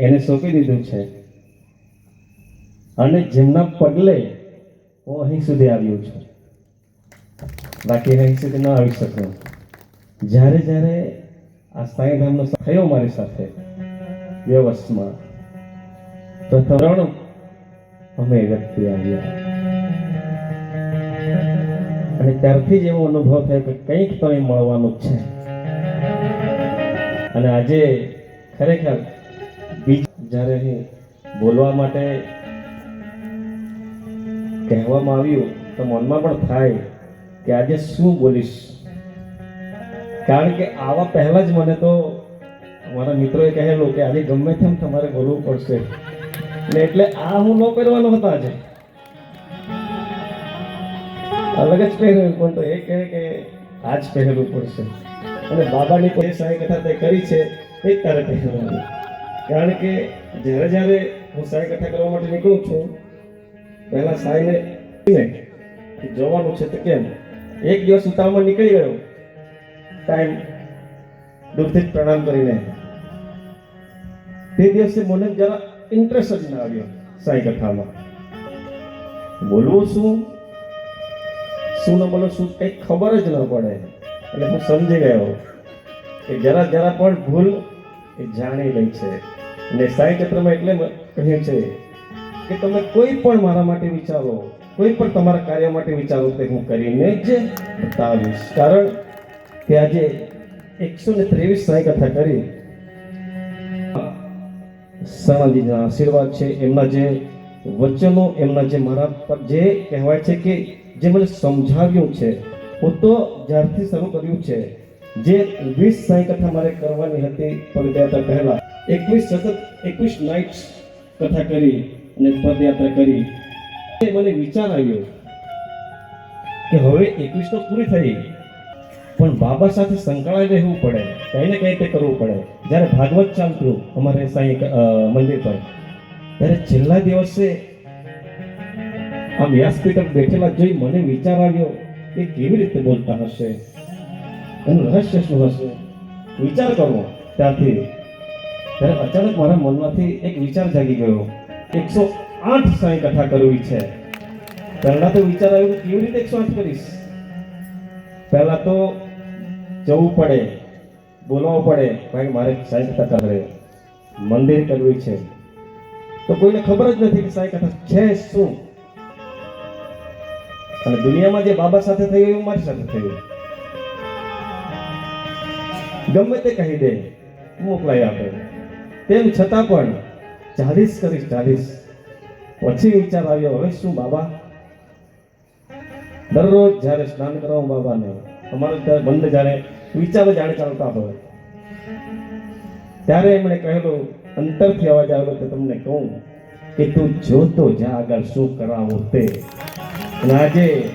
એને સોંપી દીધું છે. અને જેમના પગલે હું અહીં સુધી આવ્યો છું. બાકી અહીં સુધી ન આવી શક્યો જ્યારે જ્યારે આ સાંઈ ધામનો થયો મારી સાથે વ્યવસ્થમાં તો ત્રણ અમે વ્યક્તિ આવ્યા. અને ત્યારથી જ એવો અનુભવ થયો કે કંઈક તો અહીં મળવાનું છે. અને આજે ખરેખર જ્યારે બોલવા માટે કહેવામાં આવ્યું, તો મનમાં પણ થાય કે આજે શું બોલીશ? કારણ કે આવા પહેલા જ મને તો મારા મિત્રોએ કહેલું કે આજે ગમે તેમ તમારે બોલવું પડશે. ને એટલે આ હું ન પહેરવાનો હતો આજે. અલગ જ પહેર્યું, પણ તો એ કહે કે આ જ પહેરવું પડશે. અને બાબાની કોઈ સાઈ કથા તે કરી છે, એ તારે પહેરવાની. કારણ કે જ્યારે જ્યારે હું સાઈ કથા કરવા માટે નીકળું છું, પહેલા સાઈને જવાનું છે તો કેમ? એક દિવસ ઉતાવળમાં નીકળી ગયો. ટાઈમ દૂરથી પ્રણામ કરીને. તે દિવસે મને જરા ઇન્ટરેસ્ટ જ ના આવ્યો સાઈ કથામાં બોલવું શું? શું ન બોલો શું કંઈ ખબર જ ન પડે. એટલે હું સમજી ગયો કે જરા જરા પણ ભૂલ એ જાણી રહી છે. અને ચક્રમાં એટલે કહે છે કે તમે કોઈ પણ મારા માટે વિચારો, કોઈ પણ તમારા કાર્ય માટે વિચારો તે હું કરીને જ બતાવીશ. કારણ કે આજે એકસો ને ત્રેવીસ સાઈ કરી. સણાજીના આશીર્વાદ છે, એમના જે વચનો, એમના જે મારા પર જે કહેવાય છે કે જે મને સમજાવ્યું છે, હું તો જ્યારથી શરૂ કર્યું છે. જે વીસ સાઈ કથા મારે કરવાની હતી પદયાત્રા પહેલા. એકવીસ સતત, એકવીસ નાઇટ્સ કથા કરી અને પદયાત્રા કરી. એ મને વિચાર આવ્યો કે હવે એકવીસ તો પૂરી થઈ. પણ બાબા સાથે સંકળાઈ રહેવું પડે. કંઈ ને કંઈ તે કરવું પડે? જ્યારે ભાગવત ચાલતું અમારે સાંઈ મંદિર પર. ત્યારે છેલ્લા દિવસે આમ વ્યાસપીઠ બેઠેલા જોઈ મને વિચાર આવ્યો કે કેવી રીતે બોલતા હશે? એનું રહસ્ય શું હશે? વિચાર કરવો ત્યારથી ત્યારે અચાનક મારા મનમાંથી એક વિચાર જાગી ગયો એકસો આઠ સાંઈ કથા કરવી છે. પહેલા તો વિચાર આવ્યો કેવી રીતે એકસો આઠ કરીશ? પહેલા તો જવું પડે બોલાવવું પડે ભાઈ મારે સાંઈ કથા કરે મંદિર કરવી છે. તો કોઈને ખબર જ નથી કે સાંઈ કથા છે શું. અને દુનિયામાં જે બાબા સાથે થયું એવું મારી સાથે થયું ગમે તે કહી દે, મોકલાઈ આપે. તેમ છતાં પણ ચાલીસ કરીશ, ચાલીસ. પછી વિચાર આવ્યો, હવે શું બાબા? દરરોજ જ્યારે સ્નાન કરવા બાબાને, અમારે ત્યારે બંધ જ્યારે વિચારો જાણે ચાલતા હોય. ત્યારે એમણે કહેલું, અંતરથી અવાજ આવ્યો કે તમને કહું કે તું જોતો જ્યાં આગળ શું કરાવું તે. અને આજે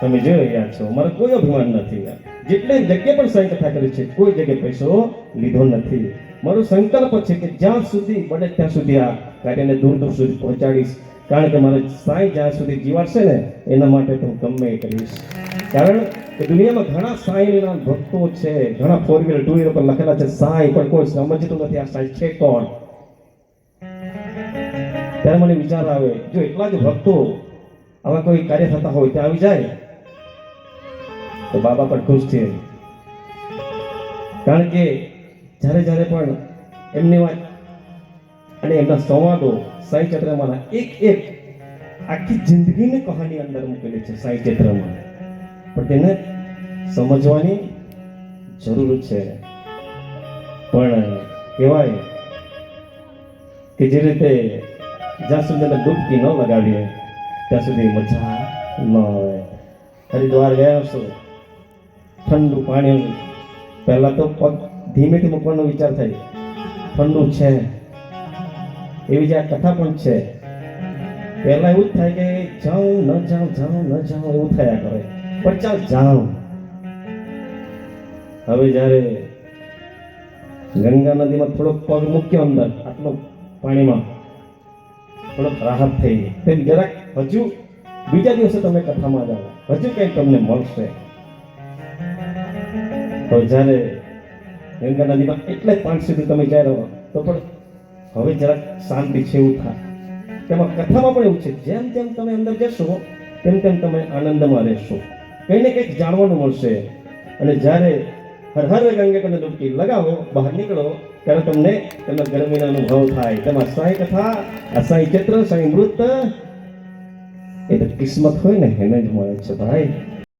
તમે જોઈ રહ્યા છો, મારે કોઈ અભિમાન નથી જેટલી જગ્યાએ પણ સાંઈ કથા કરી છે, કોઈ જગ્યાએ પૈસો લીધો નથી. મારો સંકલ્પ છે કે જ્યાં સુધી બને ત્યાં સુધી આ કાર્યને દૂર દૂર સુધી પહોંચાડીશ. કારણ કે મારે સાંઈ જ્યાં સુધી જીવાડશે ને, એના માટે હું ગમે એ કરીશ. કારણ કે દુનિયામાં ઘણા સાંઈના ભક્તો છે, ઘણા ફોર વ્હીલર ટુ વ્હીલર પર લખેલા છે, સાંઈ, પણ કોઈ સમજતું નથી આ સાઈ છે કોણ? ત્યારે મને વિચાર આવે, જો એટલા જ ભક્તો આવા કોઈ કાર્ય થતા હોય ત્યાં આવી જાય. તો બાબા પણ ખુશ છે. કારણ કે જ્યારે જ્યારે પણ એમની વાત અને એમના સંવાદો સાઈ ચક્રમાંના એક એક આખી જિંદગીની કહાની અંદર મૂકેલી છે સાઈ ચક્રમાં પણ તેને સમજવાની જરૂર છે. પણ કહેવાય કે જે રીતે જ્યાં સુધી એને ડૂબકી ન લગાવીએ ત્યાં સુધી મજા ન આવે. હરિદ્વાર ગયા છો ઠંડુ પાણી પહેલાં તો પગ ધીમેથી મૂકવાનો વિચાર થાય. ઠંડુ છે. એવી જ આ કથા પણ છે. પહેલા એવું જ થાય કે જાઉં, ન જાઉં જાઉં, ન જાઉં એવું થયા કરે. પણ ચાલ જાઉં. હવે જ્યારે ગંગા નદીમાં થોડોક પગ મૂક્યો અંદર, આટલો પાણીમાં, થોડોક રાહત થઈ ગઈ. તેમ જરાક હજુ બીજા દિવસે તમે કથામાં જાઓ. હજુ કંઈક તમને મળશે. તો જ્યારે ગંગા નદીમાં એટલે પાંચ સુધી તમે જાય રહો, તો પણ હવે જરાક શાંતિ છે એવું થાય. તેમાં કથામાં પણ એવું છે, જેમ જેમ તમે અંદર જશો, તેમ તેમ તમે આનંદમાં રહેશો. કંઈ ને કંઈક જાણવાનું મળશે. અને જ્યારે હર હર ગંગે કરીને ડૂબકી લગાવો, બહાર નીકળો, ત્યારે તમને તેમાં ગરમીનો અનુભવ થાય. તેમાં સાંઈ કથા, આ સાંઈ ચિત્ર, સાંઈ મૃત એ તો કિસ્મત હોય ને, એને જ મળે છે ભાઈ.